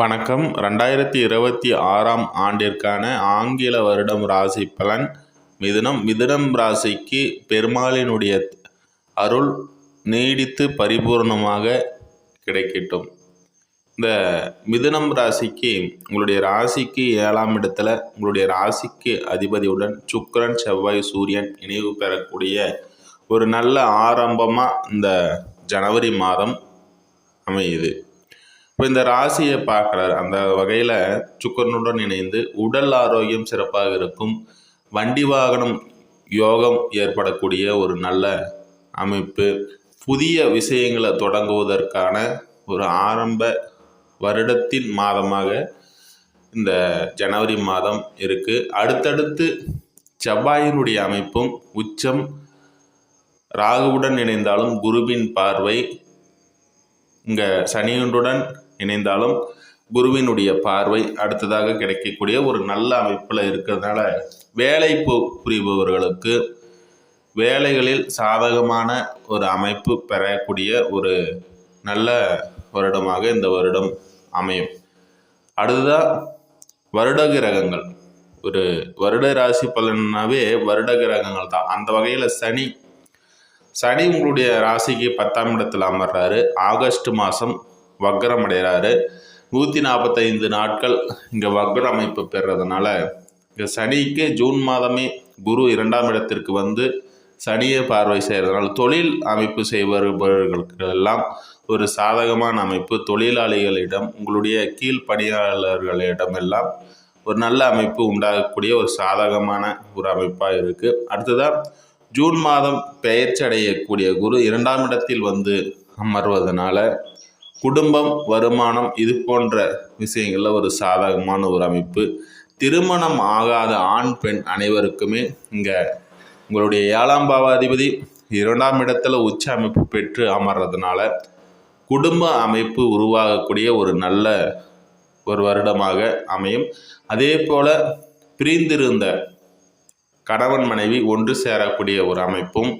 வணக்கம். ரெண்டாயிரத்தி இருபத்தி ஆறாம் ஆண்டிற்கான ஆங்கில வருடம் ராசி பலன் மிதுனம். மிதுனம் ராசிக்கு பெருமாளினுடைய அருள் நீடித்து பரிபூர்ணமாக கிடைக்கட்டும். இந்த மிதுனம் ராசிக்கு உங்களுடைய ராசிக்கு ஏழாம் இடத்துல உங்களுடைய ராசிக்கு அதிபதியுடன் சுக்கரன் செவ்வாய் சூரியன் இணைவு பெறக்கூடிய ஒரு நல்ல ஆரம்பமாக இந்த ஜனவரி மாதம் அமையுது. இப்போ இந்த ராசியை பார்க்குறாரு. அந்த வகையில் சுக்கரனுடன் இணைந்து உடல் ஆரோக்கியம் சிறப்பாக இருக்கும். வண்டி வாகனம் யோகம் ஏற்படக்கூடிய ஒரு நல்ல அமைப்பு. புதிய விஷயங்களை தொடங்குவதற்கான ஒரு ஆரம்ப வருடத்தின் மாதமாக இந்த ஜனவரி மாதம் இருக்குது அடுத்தடுத்து செவ்வாயினுடைய அமைப்பும் உச்சம். ராகுவுடன் இணைந்தாலும் குருவின் பார்வை இங்கே சனியொன்றுடன் இணைந்தாலும் குருவினுடைய பார்வை அடுத்ததாக கிடைக்கக்கூடிய ஒரு நல்ல அமைப்பில் இருக்கிறதுனால வேலை பு- புரிபவர்களுக்கு வேலைகளில் சாதகமான ஒரு அமைப்பு பெறக்கூடிய ஒரு நல்ல வருடமாக இந்த வருடம் அமையும். அடுத்ததாக வருட கிரகங்கள். ஒரு வருட ராசி பலனாவே வருட கிரகங்கள் தான். அந்த வகையில் சனி சனி உங்களுடைய ராசிக்கு பத்தாம் இடத்தில் அமர்றாரு. ஆகஸ்ட் மாதம் வக்ரம் அடைகிறாரு நூற்றி நாற்பத்தைந்து நாட்கள் இங்கே வக்ர அமைப்பு பெறுறதுனால இங்கே சனிக்கு ஜூன் மாதமே குரு இரண்டாம் இடத்திற்கு வந்து சனியை பார்வை செய்கிறதுனால தொழில் அமைப்பு செய்பவர்களுக்கு எல்லாம் ஒரு சாதகமான அமைப்பு. தொழிலாளிகளிடம் உங்களுடைய கீழ் பணியாளர்களிடம் எல்லாம் ஒரு நல்ல அமைப்பு உண்டாகக்கூடிய ஒரு சாதகமான ஒரு அமைப்பாக இருக்குது அடுத்ததாக ஜூன் மாதம் பெயர்ச்சி அடையக்கூடிய குரு இரண்டாம் இடத்தில் வந்து அமர்வதனால குடும்பம் வருமானம் இது போன்ற விஷயங்களில் ஒரு சாதகமான ஒரு அமைப்பு. திருமணம் ஆகாத ஆண் பெண் அனைவருக்குமே இங்கே உங்களுடைய ஏழாம் பாவாதிபதி இரண்டாம் இடத்துல உச்ச அமைப்பு பெற்று அமர்றதுனால குடும்ப அமைப்பு உருவாகக்கூடிய ஒரு நல்ல ஒரு வருடமாக அமையும். அதே போல் பிரிந்திருந்த கணவன் மனைவி ஒன்று சேரக்கூடிய ஒரு அமைப்பும்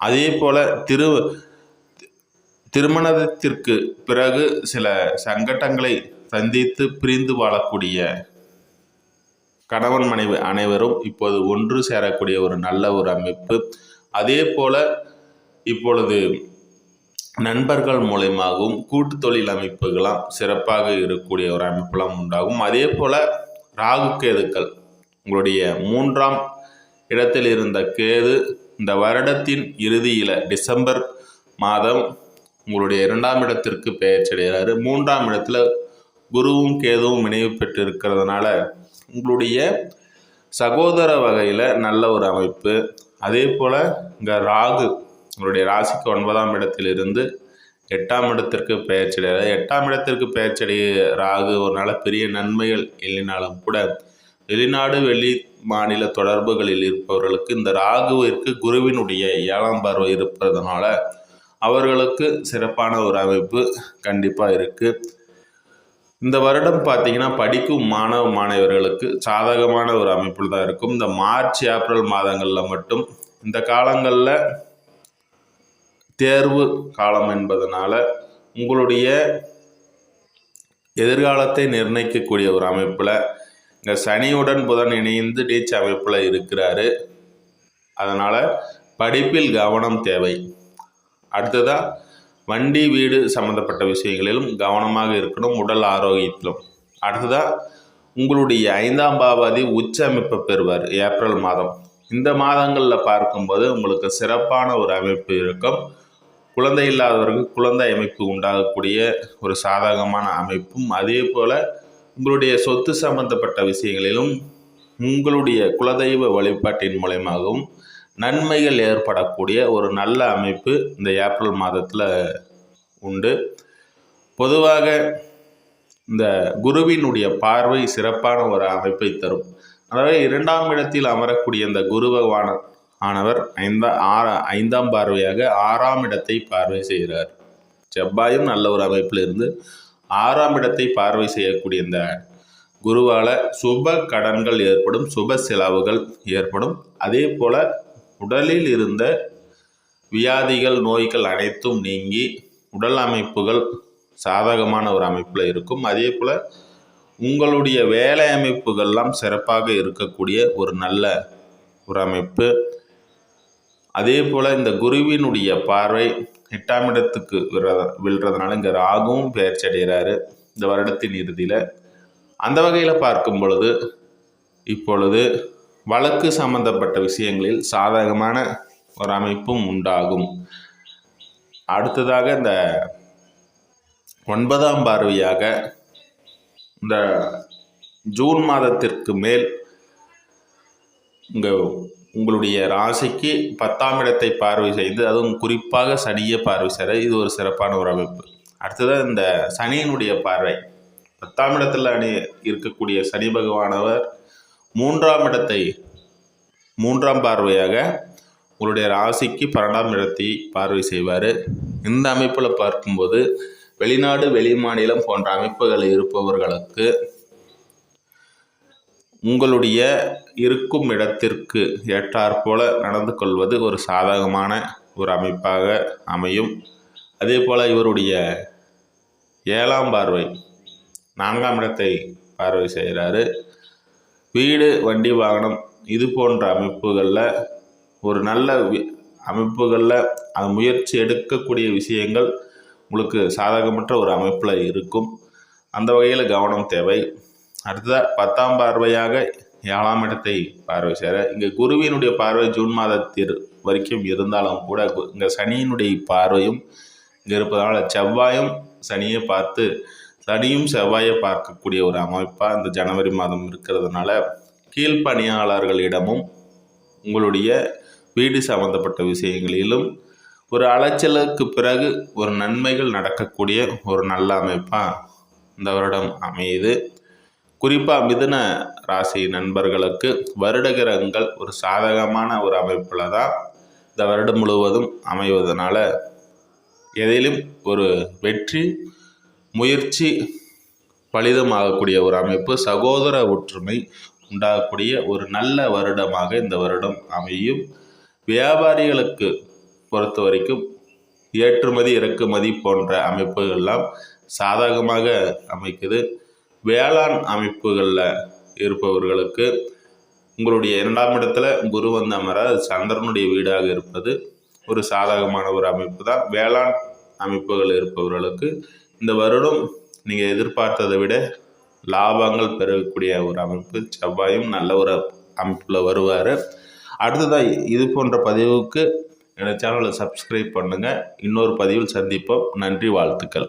அதே போல் திரு திருமணத்திற்கு பிறகு சில சங்கடங்களை சந்தித்து பிரிந்து வாழக்கூடிய கணவன் மனைவி அனைவரும் இப்போது ஒன்று சேரக்கூடிய ஒரு நல்ல ஒரு அமைப்பு. அதே போல இப்பொழுது நண்பர்கள் மூலயமாகவும் கூட்டு தொழில் அமைப்புகளாம் சிறப்பாக இருக்கக்கூடிய ஒரு அமைப்பெல்லாம் உண்டாகும். அதே போல ராகு கேதுக்கள் உங்களுடைய மூன்றாம் இடத்தில் இருந்த கேது இந்த வருடத்தின் இறுதியில் டிசம்பர் மாதம் உங்களுடைய இரண்டாம் இடத்திற்கு பெயர்ச்சடைகிறாரு மூன்றாம் இடத்துல குருவும் கேதுவும் இணைவு பெற்று இருக்கிறதுனால உங்களுடைய சகோதர வகையில் நல்ல ஒரு அமைப்பு. அதே போல் இங்கே ராகு உங்களுடைய ராசிக்கு ஒன்பதாம் இடத்திலிருந்து எட்டாம் இடத்திற்கு பெயர்ச்சடைகிறார் எட்டாம் இடத்திற்கு பெயர்ச்சடைய ராகு ஒரு நல்ல பெரிய நன்மைகள் இல்லைனாலும் கூட வெளிநாடு வெளி மாநில தொடர்புகளில் இருப்பவர்களுக்கு இந்த ராகுவிற்கு குருவினுடைய ஏழாம் பார்வை இருப்பதனால அவர்களுக்கு சிறப்பான ஒரு அமைப்பு கண்டிப்பாக இருக்குது இந்த வருடம் பார்த்திங்கன்னா படிக்கும் மாணவ மாணவர்களுக்கு சாதகமான ஒரு அமைப்பில் தான் இருக்கும். இந்த மார்ச் ஏப்ரல் மாதங்களில் மட்டும் இந்த காலங்களில் தேர்வு காலம் என்பதனால் உங்களுடைய எதிர்காலத்தை நிர்ணயிக்கக்கூடிய ஒரு அமைப்பில் இங்கே சனியுடன் புதன் இணைந்து நீச்ச அமைப்பில் இருக்கிறாரு. அதனால் படிப்பில் கவனம் தேவை. அடுத்ததாக வண்டி வீடு சம்மந்தப்பட்ட விஷயங்களிலும் கவனமாக இருக்கணும் உடல் ஆரோக்கியத்திலும். அடுத்ததாக உங்களுடைய ஐந்தாம் பாவாதி உச்ச அமைப்பை பெறுவார் ஏப்ரல் மாதம். இந்த மாதங்களில் பார்க்கும்போது உங்களுக்கு சிறப்பான ஒரு அமைப்பு இருக்கும். குழந்தை இல்லாதவருக்கு குழந்தை அமைப்பு உண்டாகக்கூடிய ஒரு சாதகமான அமைப்பும் அதே போல் உங்களுடைய சொத்து சம்பந்தப்பட்ட விஷயங்களிலும் உங்களுடைய குலதெய்வ வழிபாட்டின் மூலயமாகவும் நன்மைகள் ஏற்படக்கூடிய ஒரு நல்ல அமைப்பு இந்த ஏப்ரல் மாதத்தில் உண்டு. பொதுவாக இந்த குருவினுடைய பார்வை சிறப்பான ஒரு அமைப்பை தரும். அதாவது இரண்டாம் இடத்தில் அமரக்கூடிய இந்த குரு பகவான ஆனவர் ஐந்தா ஆறா ஐந்தாம் பார்வையாக ஆறாம் இடத்தை பார்வை செய்கிறார். செவ்வாயும் நல்ல ஒரு அமைப்பில் இருந்து ஆறாம் இடத்தை பார்வை செய்யக்கூடிய இந்த குருவால் சுப கடன்கள் ஏற்படும் சுப செலவுகள் ஏற்படும். அதே போல் உடலில் இருந்த வியாதிகள் நோய்கள் அனைத்தும் நீங்கி உடல் அமைப்புகள் சாதகமான ஒரு அமைப்பில் இருக்கும். அதே போல் உங்களுடைய வேலை அமைப்புகள்லாம் சிறப்பாக இருக்கக்கூடிய ஒரு நல்ல ஒரு அமைப்பு. அதே போல் இந்த குருவினுடைய பார்வை எட்டாம் இடத்துக்கு விழ- விழுறதுனால இங்கே ராகுவும் பெயர்ச்சி அடைகிறாரு. இந்த வருடத்தின் இறுதியில் அந்த வகையில் பார்க்கும் பொழுது இப்பொழுது வழக்கு சம்பந்தப்பட்ட விஷயங்களில் சாதகமான ஒரு அமைப்பும் உண்டாகும். அடுத்ததாக இந்த ஒன்பதாம் பார்வையாக இந்த ஜூன் மாதத்திற்கு மேல் உங்கள் உங்களுடைய ராசிக்கு பத்தாம் இடத்தை பார்வை செய்து அதுவும் குறிப்பாக சனியை பார்வை செய்கிற இது ஒரு சிறப்பான ஒரு அமைப்பு. அடுத்ததாக இந்த சனியினுடைய பார்வை. பத்தாம் இடத்தில் அணி இருக்கக்கூடிய சனி பகவானவர் மூன்றாம் இடத்தை மூன்றாம் பார்வையாக உங்களுடைய ராசிக்கு பன்னெண்டாம் இடத்தை பார்வை செய்வார். இந்த அமைப்பில் பார்க்கும்போது வெளிநாடு வெளிமாநிலம் போன்ற அமைப்புகள் இருப்பவர்களுக்கு உங்களுடைய இருக்கும் இடத்திற்கு ஏற்றாற்போல நடந்து கொள்வது ஒரு சாதகமான ஒரு அமைப்பாக அமையும். அதே போல் இவருடைய ஏழாம் பார்வை நான்காம் இடத்தை பார்வை செய்கிறாரு. வீடு வண்டி வாகனம் இது போன்ற அமைப்புகளில் ஒரு நல்ல வி- அமைப்புகளில் அது முயற்சி எடுக்கக்கூடிய விஷயங்கள் உங்களுக்கு சாதகமற்ற ஒரு அமைப்பில் இருக்கும். அந்த வகையில் கவனம் தேவை. அடுத்ததாக பத்தாம் பார்வையாக ஏழாம் இடத்தை பார்வை சேர இங்கே குருவினுடைய பார்வை ஜூன் மாதத்தில் வரைக்கும் இருந்தாலும் கூட இங்கே சனியினுடைய பார்வையும் இங்கே இருப்பதனால் செவ்வாயும் சனியை பார்த்து சனியும் செவ்வாயை பார்க்கக்கூடிய ஒரு அமைப்பாக இந்த ஜனவரி மாதம் இருக்கிறதுனால கீழ்ப்பணியாளர்களிடமும் உங்களுடைய வீடு சம்பந்தப்பட்ட விஷயங்களிலும் ஒரு அலைச்சலுக்கு பிறகு ஒரு நன்மைகள் நடக்கக்கூடிய ஒரு நல்ல அமைப்பாக இந்த வருடம் அமையுது. குறிப்பாக மிதுன ராசி நண்பர்களுக்கு வருட கிரகங்கள் ஒரு சாதகமான ஒரு அமைப்பில் தான் இந்த வருடம் முழுவதும் அமைவதனால எதிலும் ஒரு வெற்றி முயற்சி பலிதமாகக்கூடிய ஒரு அமைப்பு சகோதர ஒற்றுமை உண்டாகக்கூடிய ஒரு நல்ல வருடமாக இந்த வருடம் அமையும். வியாபாரிகளுக்கு பொறுத்த வரைக்கும் ஏற்றுமதி இறக்குமதி போன்ற அமைப்புகள்லாம் சாதகமாக அமைக்குது. வேளாண் அமைப்புகளில் இருப்பவர்களுக்கு உங்களுடைய இரண்டாம் இடத்துல குரு வந்து அமர சந்திரனுடைய வீடாக இருப்பது ஒரு சாதகமான ஒரு அமைப்பு தான். வேளாண் அமைப்புகள் இருப்பவர்களுக்கு இந்த வருடம் நீங்கள் எதிர்பார்த்ததை விட லாபங்கள் பெறக்கூடிய ஒரு அமைப்பு. செவ்வாயும் நல்ல ஒரு அமைப்பில் வருவார். அடுத்ததாக இது போன்ற பதிவுக்கு எனது சேனலை சப்ஸ்கிரைப் பண்ணுங்கள் இன்னொரு பதிவில் சந்திப்போம். நன்றி வாழ்த்துக்கள்.